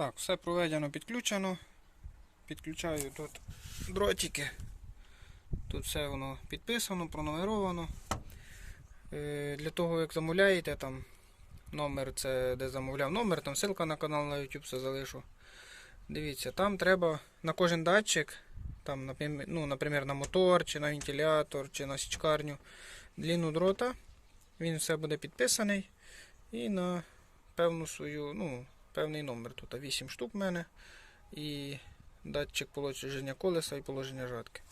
Так, все проведено, підключено. Підключаю тут дротики. Тут все воно підписано, пронумеровано. Е, Для того, як замовляєте, там номер, це де замовляв номер, там ссылка на канал на YouTube все залишу. Дивіться, там треба на кожен датчик, там, наприклад, ну, наприклад, на мотор, чи на вентилятор, чи на січкарню, длину дрота. Він все буде підписаний. І на певну свою, ну, певний номер. Тут 8 штук в мене. І датчик положення колеса і положення жатки.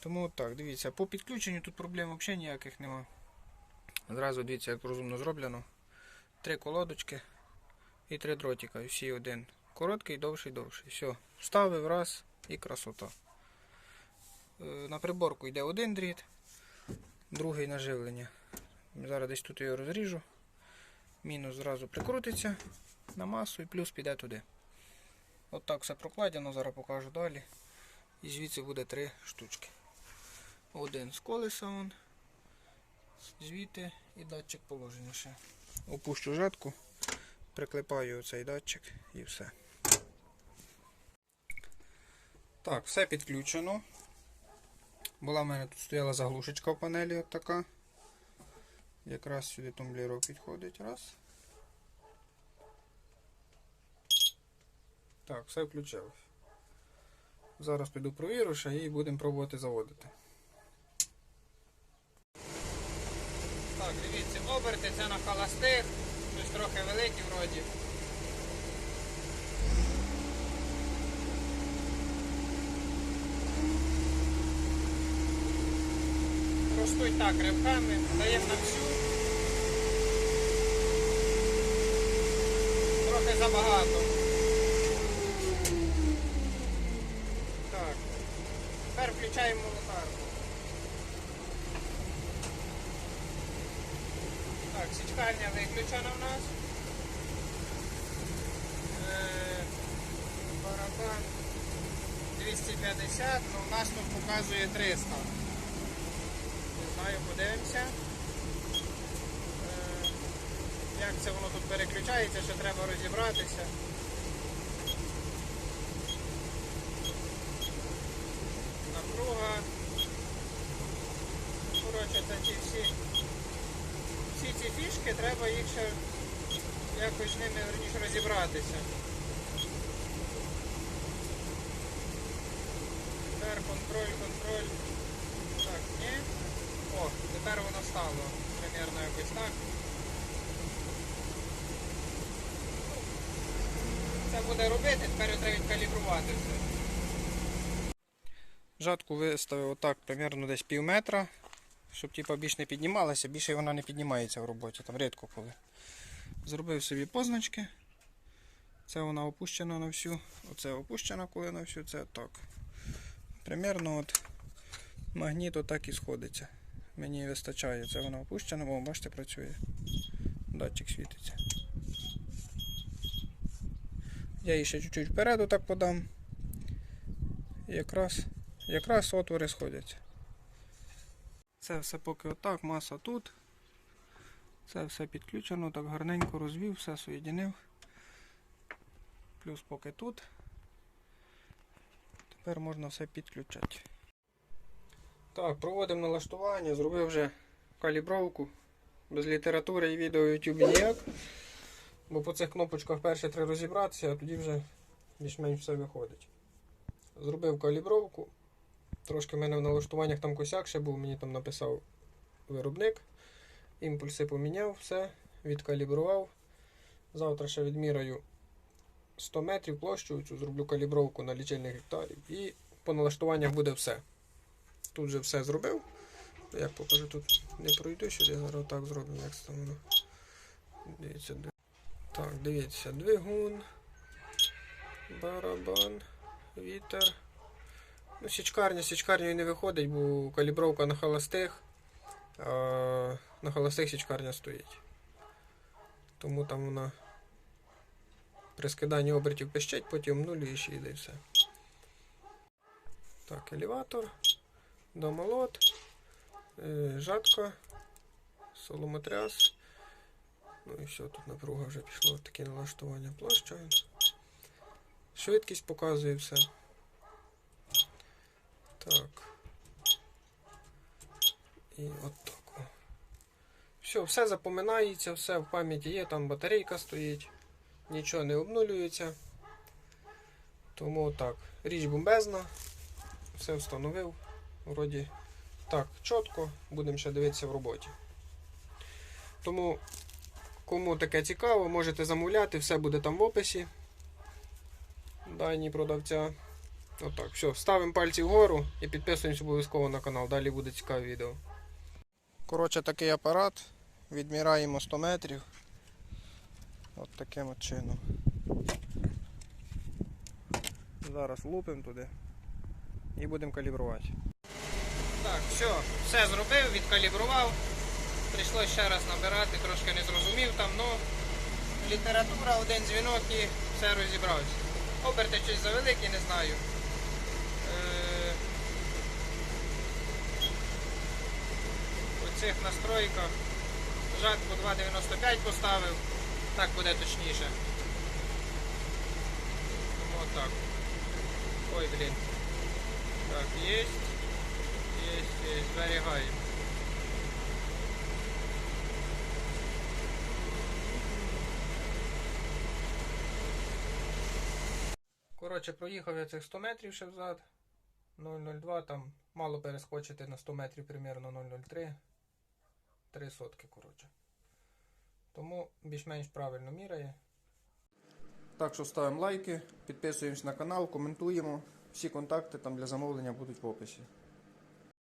Тому так, дивіться, по підключенню тут проблем взагалі ніяких нема. Зразу дивіться, як розумно зроблено. Три колодочки і три дротика. Всі один. Короткий, довший, довший. Все. Вставив раз і красота. Е, На приборку йде один дріт, другий на живлення. Зараз десь тут його розріжу. Мінус зразу прикрутиться на масу і плюс піде туди. От так все прокладено, зараз покажу далі. І звідси буде три штучки. Один з колеса он, звідти і датчик положення ще. Опущу жатку, приклепаю цей датчик і все. Так, все підключено. Була в мене тут стояла заглушечка в панелі от така. Якраз сюди тумблерок підходить. Раз. Так, все включилось. Зараз піду провірю ще і будемо пробувати заводити. Так, дивіться, оберти це на холостих, щось трохи великі вроді. Ростуть так ривками, даємо на всю. Трохи забагато. Так. Тепер включаємо молотарку. Так, січкарня виключена в нас. Е, Барабан 250, ну у нас тут показує 300. Не знаю, подивимося. Як це воно тут переключається, ще треба розібратися. Напруга. Коротше, це ті всі, всі ці фішки, треба їх ще якось з ними верніше розібратися. Тепер контроль, контроль. Так, ні. О, тепер воно стало. Примерно якось так. Це буде робити, тепер треба відкалібрувати все. Жатку виставив отак примерно десь пів метра, щоб типа, більш не піднімалася, більше вона не піднімається в роботі, там рідко коли. Зробив собі позначки. Це вона опущена на всю. Оце опущена коли на всю, це так. Примерно от магніт отак і сходиться. Мені вистачає. Це вона опущена, о, бачите, працює. Датчик світиться. Я її ще чуть-чуть вперед отак подам. Якраз, якраз отвори сходяться. Це все поки отак, маса тут. Це все підключено, так гарненько розвів, все соєдинив. Плюс поки тут. Тепер можна все підключати. Так, проводимо налаштування, зробив вже калібровку. Без літератури і відео в YouTube ніяк. Бо по цих кнопочках перше треба розібратися, а тоді вже більш-менш все виходить. Зробив калібровку. Трошки в мене в налаштуваннях там косяк ще був, мені там написав виробник. Імпульси поміняв, все, відкалібрував. Завтра ще відміряю 100 метрів площу, цю зроблю калібровку на лічильних гектарів. І по налаштуваннях буде все. Тут вже все зробив. Як покажу, тут не пройду сюди, зараз так зроблю, як там. Дивіться. Так, дивіться, двигун, барабан, вітер. Ну, січкарня, січкарнею не виходить, бо калібровка на холостих, а на холостих січкарня стоїть. Тому там вона при скиданні обертів пищить, потім нуль і ще йде і все. Так, елеватор, домолот, е, жатка, соломотряс, Ну і все, тут напруга вже пішла, таке налаштування площа. Швидкість показує все. Так. І от так. Все, все запоминається, все в пам'яті є, там батарейка стоїть, нічого не обнулюється. Тому так, річ бомбезна, все встановив. Вроді так, чітко, будемо ще дивитися в роботі. Тому, кому таке цікаво, можете замовляти, все буде там в описі. Дані продавця. Отак, все, ставимо пальці вгору і підписуємося обов'язково на канал. Далі буде цікаве відео. Коротше, такий апарат. Відміраємо 100 метрів. От таким от чином. Зараз лупимо туди і будемо калібрувати. Так, все, все зробив, відкалібрував. Прийшлося ще раз набирати, трошки не зрозумів там, ну література, один дзвінок і все розібрався. Оберти щось завеликі, не знаю. Е, У цих настройках жак по 2,95 поставив, так буде точніше. Тому отак. Ой, блін. Так, есть. Есть, есть. Зберігаємо. Коротше, проїхав я цих 100 метрів ще взад. 0,02, там мало перескочити на 100 метрів примерно 0,03. 3 сотки, коротше. Тому більш-менш правильно міряє. Так що ставимо лайки, підписуємось на канал, коментуємо. Всі контакти там для замовлення будуть в описі.